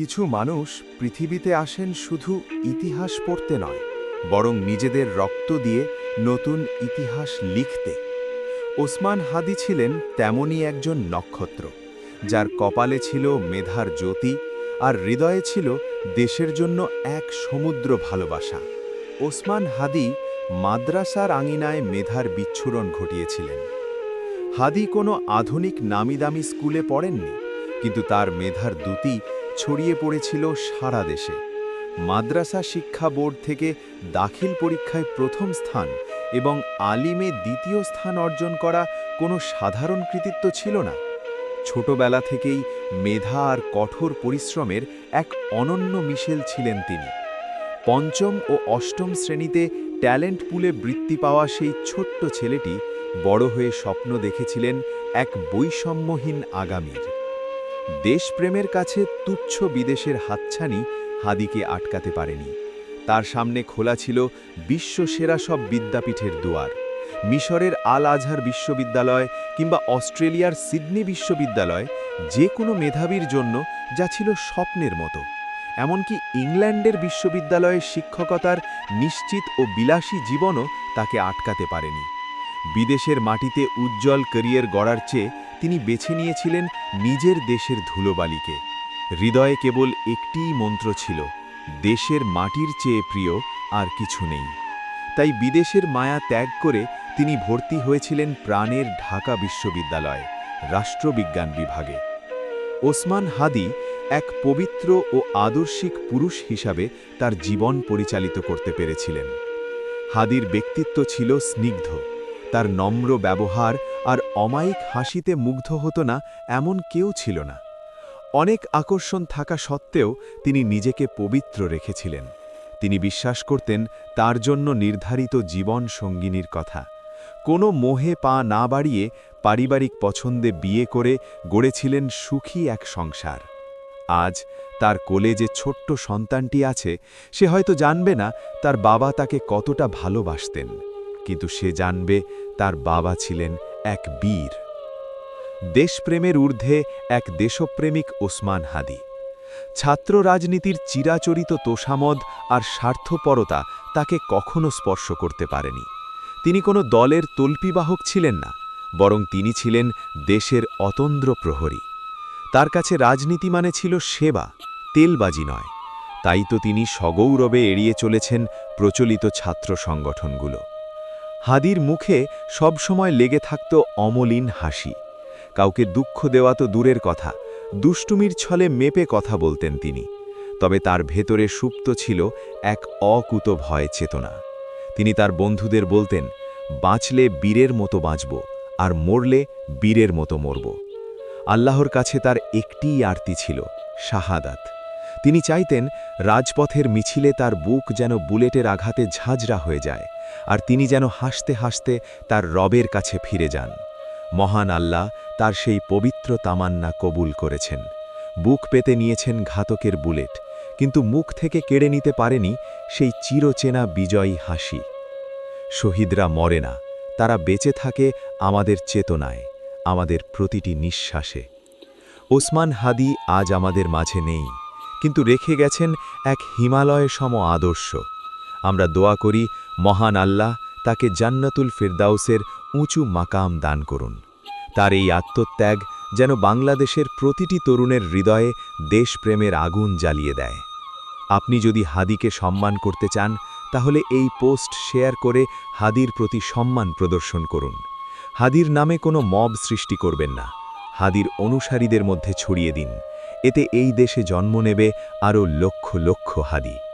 কিছু মানুষ পৃথিবীতে আসেন শুধু ইতিহাস পড়তে নয়, বরং নিজেদের রক্ত দিয়ে নতুন ইতিহাস লিখতে। ওসমান হাদি ছিলেন তেমনই একজন নক্ষত্র, যার কপালে ছিল মেধার জ্যোতি আর হৃদয়ে ছিল দেশের জন্য এক সমুদ্র ভালোবাসা। ওসমান হাদি মাদ্রাসার আঙিনায় মেধার বিচ্ছুরণ ঘটিয়েছিলেন। হাদি কোনো আধুনিক নামিদামি স্কুলে পড়েননি, কিন্তু তার মেধার দ্যুতি ছড়িয়ে পড়েছিল সারা দেশে। মাদ্রাসা শিক্ষা বোর্ড থেকে দাখিল পরীক্ষায় প্রথম স্থান এবং আলিমে দ্বিতীয় স্থান অর্জন করা কোনো সাধারণ কৃতিত্ব ছিল না। ছোটবেলা থেকেই মেধা আর কঠোর পরিশ্রমের এক অনন্য মিশেল ছিলেন তিনি। পঞ্চম ও অষ্টম শ্রেণীতে ট্যালেন্ট পুলে বৃত্তি পাওয়া সেই ছোট্ট ছেলেটি বড় হয়ে স্বপ্ন দেখেছিলেন এক বৈষম্যহীন আগামীর। দেশপ্রেমের কাছে তুচ্ছ বিদেশের হাতছানি হাদিকে আটকাতে পারেনি। তার সামনে খোলা ছিল বিশ্বসেরা সব বিদ্যাপীঠের দুয়ার। মিশরের আল আজহার বিশ্ববিদ্যালয় কিংবা অস্ট্রেলিয়ার সিডনি বিশ্ববিদ্যালয় যে কোনো মেধাবীর জন্য যা ছিল স্বপ্নের মতো। এমনকি ইংল্যান্ডের বিশ্ববিদ্যালয়ের শিক্ষকতার নিশ্চিত ও বিলাসী জীবনও তাকে আটকাতে পারেনি। বিদেশের মাটিতে উজ্জ্বল ক্যারিয়ার গড়ার চেয়ে তিনি বেছে নিয়েছিলেন নিজের দেশের ধুলোবালিকে। হৃদয়ে কেবল একটিই মন্ত্র ছিল, দেশের মাটির চেয়ে প্রিয় আর কিছু নেই। তাই বিদেশের মায়া ত্যাগ করে তিনি ভর্তি হয়েছিলেন প্রাণের ঢাকা বিশ্ববিদ্যালয়, রাষ্ট্রবিজ্ঞান বিভাগে। ওসমান হাদি এক পবিত্র ও আদর্শিক পুরুষ হিসাবে তার জীবন পরিচালিত করতে পেরেছিলেন। হাদির ব্যক্তিত্ব ছিল স্নিগ্ধ, তার নম্র ব্যবহার আর অমায়িক হাসিতে মুগ্ধ হতো না এমন কেউ ছিল না। অনেক আকর্ষণ থাকা সত্ত্বেও তিনি নিজেকে পবিত্র রেখেছিলেন। তিনি বিশ্বাস করতেন তার জন্য নির্ধারিত জীবন সঙ্গিনীর কথা। কোনো মোহে পা না বাড়িয়ে পারিবারিক পছন্দে বিয়ে করে গড়েছিলেন সুখী এক সংসার। আজ তার কোলে যে ছোট্ট সন্তানটি আছে, সে হয়তো জানবে না তার বাবা তাকে কতটা ভালোবাসতেন। কিন্তু সে জানবে তার বাবা ছিলেন এক বীর। দেশপ্রেমের ঊর্ধ্বে এক দেশপ্রেমিক ওসমান হাদি। ছাত্র রাজনীতির চিরাচরিত তোষামদ আর স্বার্থপরতা তাকে কখনো স্পর্শ করতে পারেনি। তিনি কোনো দলের তল্পিবাহক ছিলেন না, বরং তিনি ছিলেন দেশের অতন্দ্র প্রহরী। তার কাছে রাজনীতি মানে ছিল সেবা, তেলবাজি নয়। তাই তো তিনি সগৌরবে এড়িয়ে চলেছেন প্রচলিত ছাত্র সংগঠনগুলো। হাদির মুখে সবসময় লেগে থাকত অমলিন হাসি। কাউকে দুঃখ দেওয়া তো দূরের কথা, দুষ্টুমির ছলে মেপে কথা বলতেন তিনি। তবে তার ভেতরে সুপ্ত ছিল এক অকুত ভয় চেতনা। তিনি তার বন্ধুদের বলতেন, বাঁচলে বীরের মতো বাঁচব, আর মরলে বীরের মতো মরব। আল্লাহর কাছে তার একটিই আরতি ছিল, শাহাদাত। তিনি চাইতেন রাজপথের মিছিলে তার বুক যেন বুলেটের আঘাতে ঝাঁঝরা হয়ে যায়। আর তিনি যেন হাসতে হাসতে তার রবের কাছে ফিরে যান। মহান আল্লাহ তার সেই পবিত্র তামান্না কবুল করেছেন। বুক পেতে নিয়েছেন ঘাতকের বুলেট, কিন্তু মুখ থেকে কেড়ে নিতে পারেনি সেই চিরচেনা বিজয়ী হাসি। শহীদরা মরে না, তারা বেঁচে থাকে আমাদের চেতনায়, আমাদের প্রতিটি নিঃশ্বাসে। ওসমান হাদি আজ আমাদের মাঝে নেই, কিন্তু রেখে গেছেন এক হিমালয় সম আদর্শ। আমরা দোয়া করি, মহান আল্লাহ তাকে জান্নাতুল ফিরদাউসের উঁচু মাকাম দান করুন। তার এই আত্মত্যাগ যেন বাংলাদেশের প্রতিটি তরুণের হৃদয়ে দেশপ্রেমের আগুন জ্বালিয়ে দেয়। আপনি যদি হাদিকে সম্মান করতে চান, তাহলে এই পোস্ট শেয়ার করে হাদির প্রতি সম্মান প্রদর্শন করুন। হাদির নামে কোনো মব সৃষ্টি করবেন না। হাদির অনুসারীদের মধ্যে ছড়িয়ে দিন। এতে এই দেশে জন্ম নেবে আরও লক্ষ লক্ষ হাদি।